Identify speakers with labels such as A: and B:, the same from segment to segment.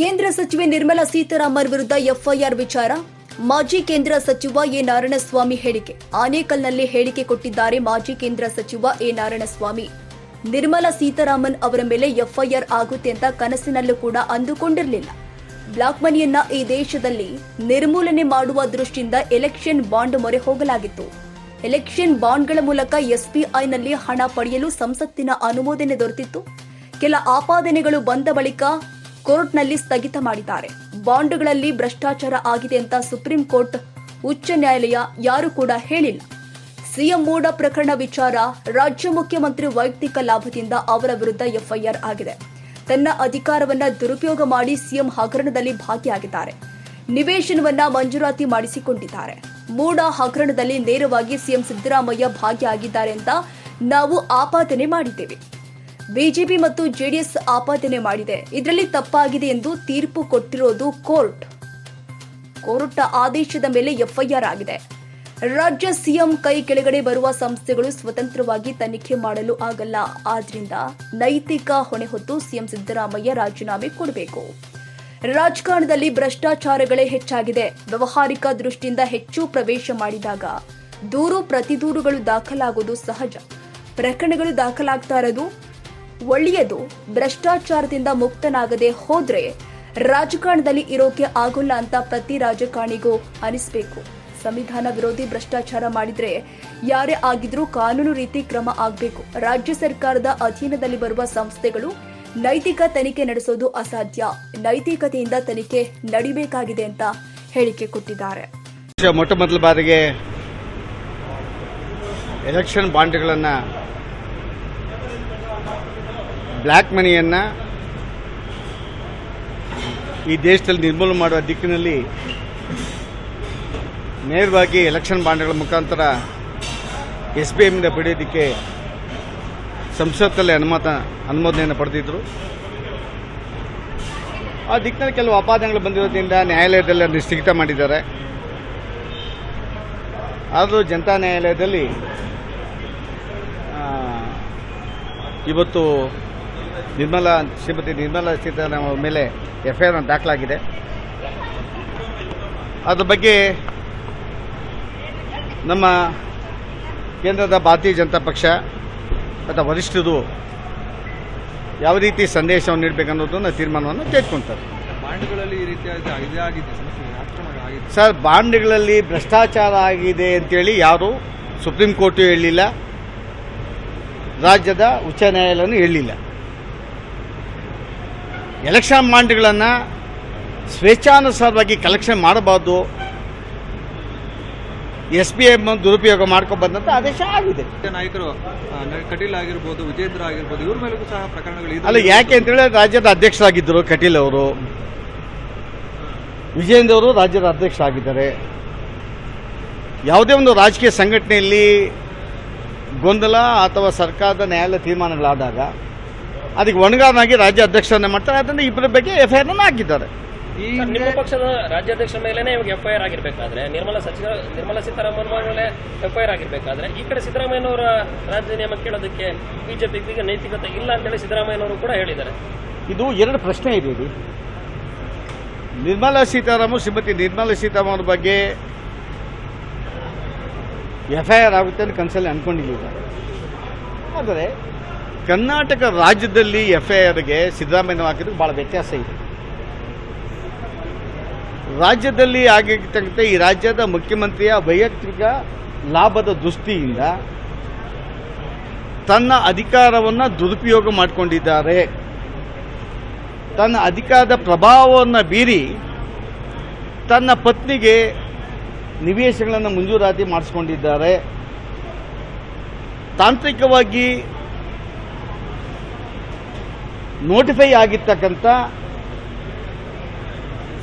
A: ಕೇಂದ್ರ ಸಚಿವೆ ನಿರ್ಮಲಾ ಸೀತಾರಾಮನ್ ವಿರುದ್ಧ ಎಫ್ಐಆರ್ ವಿಚಾರ. ಮಾಜಿ ಕೇಂದ್ರ ಸಚಿವ ಎ. ನಾರಾಯಣಸ್ವಾಮಿ ಹೇಳಿಕೆ. ಆನೇಕಲ್ನಲ್ಲಿ ಹೇಳಿಕೆ ಕೊಟ್ಟಿದ್ದಾರೆ ಮಾಜಿ ಕೇಂದ್ರ ಸಚಿವ ಎ. ನಾರಾಯಣಸ್ವಾಮಿ. ನಿರ್ಮಲಾ ಸೀತಾರಾಮನ್ ಅವರ ಮೇಲೆ ಎಫ್ಐಆರ್ ಆಗುತ್ತೆ ಅಂತ ಕನಸಿನಲ್ಲೂ ಕೂಡ ಅಂದುಕೊಂಡಿರಲಿಲ್ಲ. ಬ್ಲಾಕ್ ಮನಿಯನ್ನ ಈ ದೇಶದಲ್ಲಿ ನಿರ್ಮೂಲನೆ ಮಾಡುವ ದೃಷ್ಟಿಯಿಂದ ಎಲೆಕ್ಷನ್ ಬಾಂಡ್ ಮೊರೆ ಹೋಗಲಾಗಿತ್ತು. ಎಲೆಕ್ಷನ್ ಬಾಂಡ್ಗಳ ಮೂಲಕ ಎಸ್ಬಿಐನಲ್ಲಿ ಹಣ ಪಡೆಯಲು ಸಂಸತ್ತಿನ ಅನುಮೋದನೆ ದೊರೆತಿತ್ತು. ಕೆಲ ಆಪಾದನೆಗಳು ಬಂದ ಬಳಿಕ ಕೋರ್ಟ್ನಲ್ಲಿ ಸ್ಥಗಿತ ಮಾಡಿದ್ದಾರೆ. ಬಾಂಡ್ಗಳಲ್ಲಿ ಭ್ರಷ್ಟಾಚಾರ ಆಗಿದೆ ಅಂತ ಸುಪ್ರೀಂ ಕೋರ್ಟ್, ಉಚ್ಚ ನ್ಯಾಯಾಲಯ ಯಾರು ಕೂಡ ಹೇಳಿಲ್ಲ. ಸಿಎಂ ಮೋಡ ಪ್ರಕರಣ ವಿಚಾರ ರಾಜ್ಯ ಮುಖ್ಯಮಂತ್ರಿ ವೈಯಕ್ತಿಕ ಲಾಭದಿಂದ ಅವರ ವಿರುದ್ಧ ಎಫ್ಐಆರ್ ಆಗಿದೆ. ತನ್ನ ಅಧಿಕಾರವನ್ನ ದುರುಪಯೋಗ ಮಾಡಿ ಸಿಎಂ ಹಗರಣದಲ್ಲಿ ಭಾಗಿಯಾಗಿದ್ದಾರೆ. ನಿವೇಶನವನ್ನ ಮಂಜೂರಾತಿ ಮಾಡಿಸಿಕೊಂಡಿದ್ದಾರೆ. ಮೂಡ ಹಗರಣದಲ್ಲಿ ನೇರವಾಗಿ ಸಿಎಂ ಸಿದ್ದರಾಮಯ್ಯ ಭಾಗಿಯಾಗಿದ್ದಾರೆ ಅಂತ ನಾವು ಆಪಾದನೆ ಮಾಡಿದ್ದೇವೆ. ಬಿಜೆಪಿ ಮತ್ತು ಜೆಡಿಎಸ್ ಆಪಾದನೆ ಮಾಡಿದೆ. ಇದರಲ್ಲಿ ತಪ್ಪಾಗಿದೆ ಎಂದು ತೀರ್ಪು ಕೊಟ್ಟಿರೋದು ಕೋರ್ಟ್. ಕೋರ್ಟ್ ಆದೇಶದ ಮೇಲೆ ಎಫ್ಐಆರ್ ಆಗಿದೆ. ರಾಜ್ಯ ಸಿಎಂ ಕೈ ಕೆಳಗಡೆ ಬರುವ ಸಂಸ್ಥೆಗಳು ಸ್ವತಂತ್ರವಾಗಿ ತನಿಖೆ ಮಾಡಲು ಆಗಲ್ಲ. ಆದ್ರಿಂದ ನೈತಿಕ ಹೊಣೆ ಹೊತ್ತು ಸಿಎಂ ಸಿದ್ದರಾಮಯ್ಯ ರಾಜೀನಾಮೆ ಕೊಡಬೇಕು. ರಾಜಕಾರಣದಲ್ಲಿ ಭ್ರಷ್ಟಾಚಾರಗಳೇ ಹೆಚ್ಚಾಗಿದೆ. ವ್ಯವಹಾರಿಕ ದೃಷ್ಟಿಯಿಂದ ಹೆಚ್ಚು ಪ್ರವೇಶ ಮಾಡಿದಾಗ ದೂರು ಪ್ರತಿದೂರುಗಳು ದಾಖಲಾಗುವುದು ಸಹಜ. ಪ್ರಕರಣಗಳು ದಾಖಲಾಗ್ತಾ ಇರೋದು ಒಳ್ಳೆಯದು, ಭ್ರಷ್ಟಾಚಾರದಿಂದ ಮುಕ್ತನಾಗದೆ ಹೋದ್ರೆ ರಾಜಕಾರಣದಲ್ಲಿ ಇರೋಕೆ ಆಗೋಲ್ಲ ಅಂತ ಪ್ರತಿ ರಾಜಕಾರಣಿಗೂ ಅನಿಸ್ಬೇಕು. ಸಂವಿಧಾನ ವಿರೋಧಿ ಭ್ರಷ್ಟಾಚಾರ ಮಾಡಿದ್ರೆ ಯಾರೇ ಆಗಿದ್ರೂ ಕಾನೂನು ರೀತಿ ಕ್ರಮ ಆಗಬೇಕು. ರಾಜ್ಯ ಸರ್ಕಾರದ ಅಧೀನದಲ್ಲಿ ಬರುವ ಸಂಸ್ಥೆಗಳು ನೈತಿಕ ತನಿಖೆ ನಡೆಸೋದು ಅಸಾಧ್ಯ. ನೈತಿಕತೆಯಿಂದ ತನಿಖೆ ನಡಿಬೇಕಾಗಿದೆ ಅಂತ ಹೇಳಿಕೆ ಕೊಟ್ಟಿದ್ದಾರೆ.
B: ಮೊಟ್ಟ ಮೊದಲ ಬಾರಿಗೆ ಎಲೆಕ್ಷನ್ ಬಾಂಡ್ಗಳನ್ನು ಬ್ಲ್ಯಾಕ್ ಮನಿಯನ್ನು ಈ ದೇಶದಲ್ಲಿ ನಿರ್ಮೂಲನೆ ಮಾಡುವ ದಿಕ್ಕಿನಲ್ಲಿ ನೇರವಾಗಿ ಎಲೆಕ್ಷನ್ ಬಾಂಡ್ಗಳ ಮುಖಾಂತರ ಎಸ್ ಬಿ ಎಮ್ನಿಂದ ಪಡೆಯೋದಕ್ಕೆ ಸಂಸತ್ತಲ್ಲಿ ಅನುಮತ, ಅನುಮೋದನೆಯನ್ನು ಪಡೆದಿದ್ದರು ಆ ದಿಕ್ಕಿನಲ್ಲಿ ಕೆಲವು ಅಪಾದನೆಗಳು ಬಂದಿರೋದ್ರಿಂದ ನ್ಯಾಯಾಲಯದಲ್ಲಿ ಅದನ್ನು ಸ್ಥಗಿತ ಮಾಡಿದ್ದಾರೆ. ಆದರೂ ಜನತಾ ನ್ಯಾಯಾಲಯದಲ್ಲಿ ಇವತ್ತು ನಿರ್ಮಲಾ ಶ್ರೀಮತಿ ನಿರ್ಮಲಾ ಸೀತಾರಾಮ ಅವರ ಮೇಲೆ ಎಫ್ ಐ ಆರ್ ದಾಖಲಾಗಿದೆ. ಅದ್ರ ಬಗ್ಗೆ ನಮ್ಮ ಕೇಂದ್ರದ ಭಾರತೀಯ ಜನತಾ ಪಕ್ಷ ಅಥವಾ ವರಿಷ್ಠರು ಯಾವ ರೀತಿ ಸಂದೇಶವನ್ನು ನೀಡಬೇಕನ್ನೋದನ್ನು ತೀರ್ಮಾನವನ್ನು ತೆಗೆದುಕೊಂತಾರೆ.
C: ಬಾಂಡ್ಗಳಲ್ಲಿ ಈ
B: ಸರ್ ಬಾಂಡ್ಗಳಲ್ಲಿ ಭ್ರಷ್ಟಾಚಾರ ಆಗಿದೆ ಅಂತೇಳಿ ಯಾರು ಸುಪ್ರೀಂ ಕೋರ್ಟು ಹೇಳಲಿಲ್ಲ ರಾಜ್ಯದ ಉಚ್ಚ ನ್ಯಾಯಾಲಯನೂ ಹೇಳಲಿಲ್ಲ. ಎಲೆಕ್ಷನ್ ಬಾಂಡ್ಗಳನ್ನು ಸ್ವೇಚ್ಛಾನುಸಾರವಾಗಿ ಕಲೆಕ್ಷನ್ ಮಾಡಬಾರ್ದು. ಎಸ್ ಪಿ ಐ ದುರುಪಯೋಗ ಮಾಡ್ಕೊಬಂದಂತ ಆದೇಶ ಆಗಿದೆ.
C: ನಾಯಕರು ಕಟೀಲ್ ಆಗಿರ್ಬೋದು ವಿಜೇಂದ್ರ ಆಗಿರ್ಬೋದು ಇವ್ರ ಮೇಲೂ ಸಹ ಪ್ರಕರಣಗಳು ಇದೆ.
B: ಅಲ್ಲ ಯಾಕೆ ಅಂತೇಳಿ ರಾಜ್ಯದ ಅಧ್ಯಕ್ಷರಾಗಿದ್ದರು ಕಟೀಲ್ ಅವರು. ವಿಜೇಂದ್ರ ಅವರು ರಾಜ್ಯದ ಅಧ್ಯಕ್ಷರಾಗಿದ್ದಾರೆ. ಯಾವುದೇ ಒಂದು ರಾಜಕೀಯ ಸಂಘಟನೆಯಲ್ಲಿ ಗೊಂದಲ ಅಥವಾ ಸರ್ಕಾರದ ನ್ಯಾಯಾಲಯ ತೀರ್ಮಾನಗಳಾದಾಗ ಅದಕ್ಕೆ ಒಣಗಾರನಾಗಿ ರಾಜ್ಯ ಅಧ್ಯಕ್ಷರನ್ನ ಮಾಡ್ತಾರೆ. ಅದರಿಂದ ಇಬ್ಬರ ಬಗ್ಗೆ ಎಫ್ ಐ ಆರ್ ಹಾಕಿದ್ದಾರೆ.
C: ಈ
D: ನಿಮ್ಮ ಪಕ್ಷದ ರಾಜ್ಯಾಧ್ಯಕ್ಷ ಮೇಲೆನೆ ಇವಾಗ ಎಫ್ಐಆರ್ ಆಗಿರ್ಬೇಕಾದ್ರೆ ನಿರ್ಮಲಾ ಸಚಿವ ನಿರ್ಮಲಾ ಸೀತಾರಾಮನ್ ಮೇಲೆ ಎಫ್ಐಆರ್ ಆಗಿರ್ಬೇಕಾದ್ರೆ ಈ ಕಡೆ ಸಿದ್ದರಾಮಯ್ಯನವರ ರಾಜೀನಾಮೆ ಕೇಳೋದಕ್ಕೆ ಬಿಜೆಪಿಗೆ ನೈತಿಕತೆ ಇಲ್ಲ ಅಂತೇಳಿ ಸಿದ್ದರಾಮಯ್ಯನವರು ಕೂಡ ಹೇಳಿದ್ದಾರೆ.
B: ಇದು ಎರಡು ಪ್ರಶ್ನೆ ಇದೆ ಇದು ನಿರ್ಮಲಾ ಸೀತಾರಾಮನ್ ಶ್ರೀಮತಿ ನಿರ್ಮಲಾ ಸೀತಾರಾಮನ್ ಬಗ್ಗೆ ಎಫ್ಐಆರ್ ಐ ಆರ್ ಆಗುತ್ತೆ ಅಂತ ಕನಸಲ್ಲಿ ಅನ್ಕೊಂಡಿದ್ದೀವಿ ಆದರೆ ಕರ್ನಾಟಕ ರಾಜ್ಯದಲ್ಲಿ ಎಫ್ ಐ ಆರ್ಗೆ ಸಿದ್ದರಾಮಯ್ಯ ಹಾಕಿದ್ರೆ ಭಾಳ ವ್ಯತ್ಯಾಸ ಇದೆ. ರಾಜ್ಯದಲ್ಲಿ ಆಗಿರ್ತಕ್ಕಂಥ ಈ ರಾಜ್ಯದ ಮುಖ್ಯಮಂತ್ರಿಯ ವೈಯಕ್ತಿಕ ಲಾಭದ ದೃಷ್ಟಿಯಿಂದ ತನ್ನ ಅಧಿಕಾರವನ್ನು ದುರುಪಯೋಗ ಮಾಡಿಕೊಂಡಿದ್ದಾರೆ. ತನ್ನ ಅಧಿಕಾರದ ಪ್ರಭಾವವನ್ನು ಬೀರಿ ತನ್ನ ಪತ್ನಿಗೆ ನಿವೇಶಗಳನ್ನು ಮಂಜೂರಾತಿ ಮಾಡಿಸ್ಕೊಂಡಿದ್ದಾರೆ. ತಾಂತ್ರಿಕವಾಗಿ ನೋಟಿಫೈ ಆಗಿರ್ತಕ್ಕಂಥ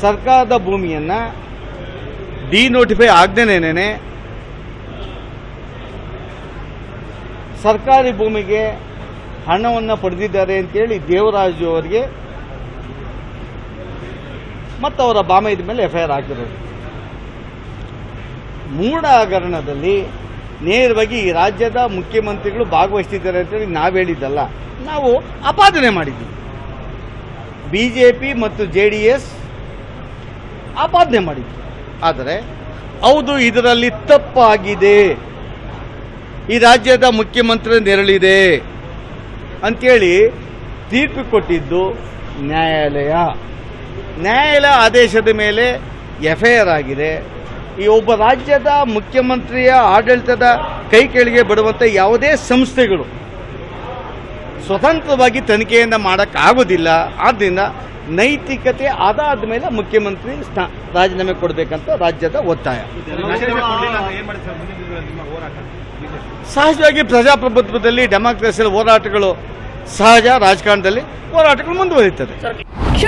B: ಸರ್ಕಾರದ ಭೂಮಿಯನ್ನು ಡಿನೋಟಿಫೈ ಆಗದೇನೇನೆ ಸರ್ಕಾರಿ ಭೂಮಿಗೆ ಹಣವನ್ನು ಪಡೆದಿದ್ದಾರೆ ಅಂತೇಳಿ ದೇವರಾಜು ಅವರಿಗೆ ಮತ್ತು ಅವರ ಬಾಮೈದ ಮೇಲೆ ಎಫ್ ಐ ಆರ್ ಹಾಕಿರೋದು. ಮೂಡ ಹಗರಣದಲ್ಲಿ ನೇರವಾಗಿ ಈ ರಾಜ್ಯದ ಮುಖ್ಯಮಂತ್ರಿಗಳು ಭಾಗವಹಿಸ್ತಿದ್ದಾರೆ ಅಂತೇಳಿ ನಾವು ಹೇಳಿದ್ದಲ್ಲ. ನಾವು ಆಪಾದನೆ ಮಾಡಿದ್ವಿ. ಬಿ ಜೆ ಪಿ ಮತ್ತು ಜೆ ಡಿ ಎಸ್ ಆಪಾದನೆ ಮಾಡಿದ್ವಿ. ಆದರೆ ಹೌದು, ಇದರಲ್ಲಿ ತಪ್ಪಾಗಿದೆ. ಈ ರಾಜ್ಯದ ಮುಖ್ಯಮಂತ್ರಿ ನೆರಳಿದೆ ಅಂಥೇಳಿ ತೀರ್ಪು ಕೊಟ್ಟಿದ್ದು ನ್ಯಾಯಾಲಯ. ನ್ಯಾಯಾಲಯ ಆದೇಶದ ಮೇಲೆ ಎಫ್ ಆರ್ ಆಗಿದೆ. ಈ ಒಬ್ಬ ರಾಜ್ಯದ ಮುಖ್ಯಮಂತ್ರಿಯ ಆಡಳಿತದ ಕೈ ಕೆಳಗೆ ಬಿಡುವಂಥ ಯಾವುದೇ ಸಂಸ್ಥೆಗಳು ಸ್ವತಂತ್ರವಾಗಿ ತನಿಖೆಯನ್ನು ಮಾಡೋಕ್ಕಾಗೋದಿಲ್ಲ. ಆದ್ದರಿಂದ ನೈತಿಕತೆ ಅದಾದ ಮೇಲೆ ಮುಖ್ಯಮಂತ್ರಿ ಸ್ಥಾ ರಾಜೀನಾಮೆ ಕೊಡಬೇಕಂತ ರಾಜ್ಯದ ಒತ್ತಾಯ. ಸಹಜವಾಗಿ ಪ್ರಜಾಪ್ರಭುತ್ವದಲ್ಲಿ ಡೆಮಾಕ್ರಸಿಯಲ್ಲಿ ಹೋರಾಟಗಳು ಸಹಜ ರಾಜಕಾರಣದಲ್ಲಿ ಹೋರಾಟಗಳು ಮುಂದುವರಿಯುತ್ತದೆ.